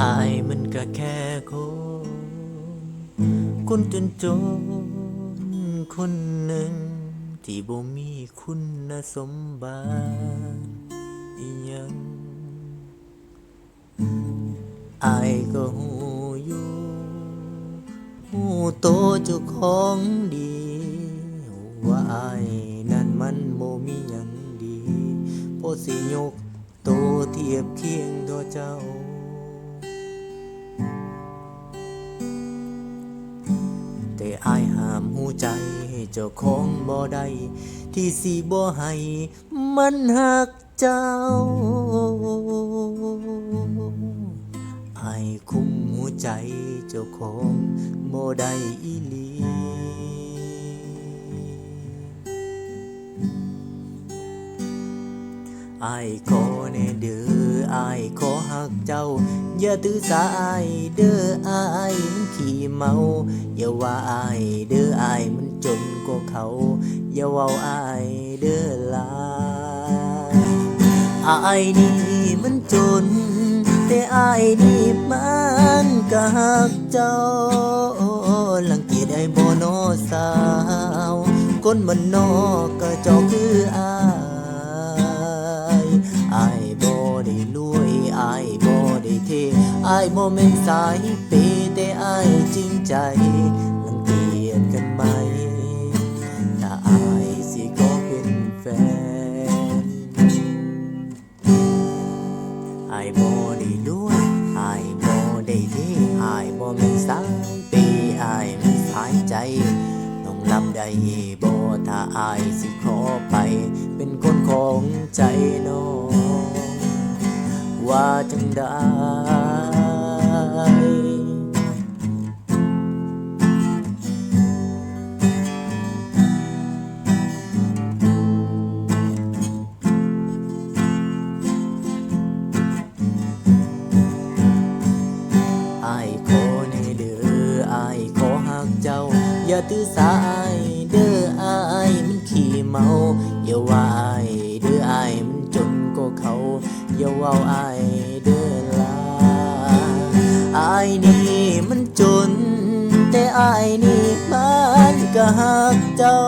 อายมันก็แค่คนคนจนจนคนหนึ่ง ที่บ่มีคุณสมบัติอิหยังอายก็หูอยู่หูโตเจ้าของดี ว่าอายนั้นมันโมมีหยังดีพอสิยกโตเทียบเคียงตัวเจ้า อายห้ามหูใจ เจ้าของบ่ได้ที่สิบ่ให้มันหักเจ้าอายคุ้มหัวใจเจ้าของบ่ได้อีหลี อายขอแน่เด้ออายขอหักเจ้า อย่าถือสาอายเด้ออายมันขี้เมา อย่าว่าอายเด้ออายมันจนกว่าเขา อย่าเว้าอายเด้อลายอายนี่มันจน แต่อายนี่มันก็หักเจ้า ลังเกียจไอ้บ่นอสาว คนมันนอกก็เจอคืออาย อายบ่แม่นสายเปย์แต่อายจริงใจลังเกียจกันไหม ถ้าอายสิก็เป็นแฟนอายบ่ได้รวยอายบ่ได้เท่อายบ่แม่นสายเปย์อายมันสายใจต้องรับได้บ่ถ้าอายสิขอไป เป็นคนของใจน้องว่าจังได้ อย่าถือสายเด้ออายมันขี้เมา อย่าว่าอายเด้ออายมันจนก็เขา อย่าเว่าอายเด้อลาอายนี่มันจน แต่อายนี่มันก็หักเจ้า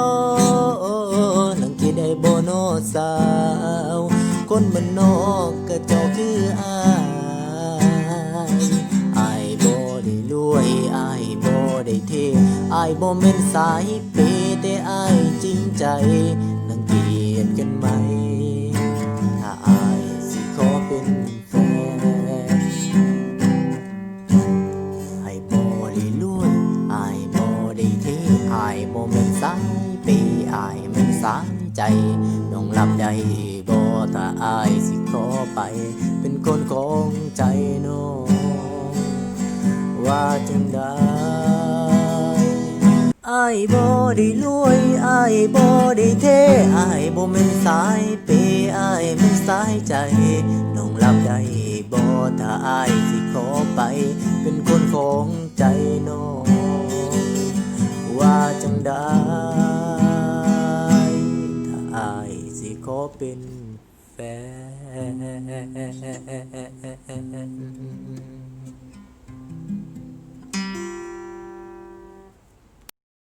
ลังเกีได้บ่นอสาว คนมันนอกก็เจ้าคืออายายบ่แม่นสายเปแต่อายจริงใจนังเกียจกันไหม ถ้าอายสิขอเป็นแฟนอายบ่ได้รวยอายบ่ได้เทอายบ่แม่นสายเปอายแม่นสายใจน้องรับได้บ่ถ้าอายสิขอไป เป็นคนของใจน้องว่าจังได้ อายบ่ได้รวยอายบ่ได้เท่อายบ่แม่นสายเปย์อายแม่นสายใจน้องรับได้บ่ถ้าอายสิขอไป เป็นคนของใจน้องว่าจังได้ถ้าอายสิขอเป็นแฟน